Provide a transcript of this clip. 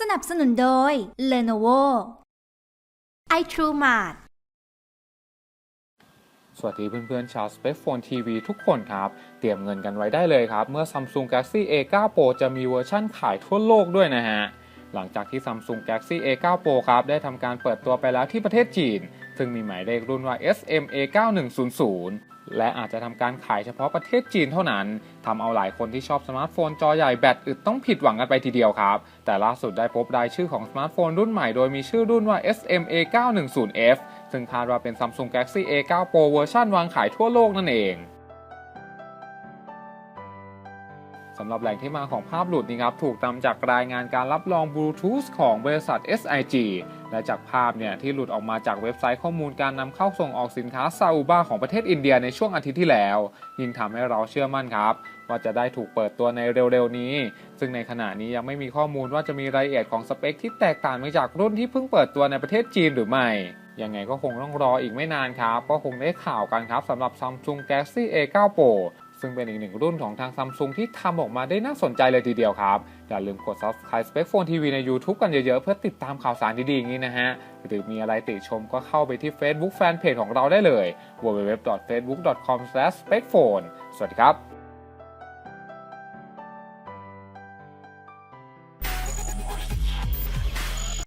สนับสนุนโดย Lenovo iTrueMart สวัสดีเพื่อนๆ ชาว Spec Phone TV ทุกคนครับ เตรียมเงินกันไว้ได้เลยครับ เมื่อ Samsung Galaxy A9 Pro จะมีเวอร์ชั่นขายทั่วโลกด้วยนะฮะ หลังจากที่ Samsung Galaxy A9 Pro ครับ ได้ทำการเปิดตัวไปแล้วที่ประเทศจีน ซึ่งมีหมายเลขรุ่นว่า SM A9100 และอาจจะทำการขายเฉพาะประเทศจีนเท่านั้นทำเอาหลายคนที่ชอบสมาร์ทโฟนจอใหญ่แบตอึดต้องผิดหวังกันไปทีเดียวครับ แต่ล่าสุดได้พบรายชื่อของสมาร์ทโฟนรุ่นใหม่โดยมีชื่อรุ่นว่า SM A910F ซึ่งคาดว่าเป็น Samsung Galaxy A9 Pro เวอร์ชันวางขายทั่วโลกนั่นเอง สำหรับแหล่งที่มาของภาพหลุดนี้ครับถูกนำจากรายงานการรับรองบลูทูธของบริษัท SIG และจากภาพเนี่ยที่หลุดออกมาจากเว็บไซต์ข้อมูลการนำเข้าส่งออกสินค้าซาอุบาของประเทศอินเดียในช่วงอาทิตย์ที่แล้ว ยิ่งทำให้เราเชื่อมั่นครับ ว่าจะได้ถูกเปิดตัวในเร็วๆนี้ ซึ่งในขณะนี้ยังไม่มีข้อมูลว่าจะมีรายละเอียดของสเปคที่แตกต่างไปจากรุ่นที่เพิ่งเปิดตัวในประเทศจีนหรือไม่ยังไงก็คงต้องรออีกไม่นานครับ ก็คงได้ข่าวกันครับสำหรับ Samsung Galaxy A9 Pro ซึ่งเป็นอีกหนึ่งรุ่นของทางซัมซุงที่ทำออกมาได้น่าสนใจเลยทีเดียวครับ อย่าลืมกด subscribe Spec Phone TV ใน YouTube กันเยอะๆ เพื่อติดตามข่าวสารดีๆอย่างนี้นะฮะ หรือมีอะไรติชมก็เข้าไปที่ Facebook Fanpage ของเราได้เลย www.facebook.com/specphone สวัสดีครับ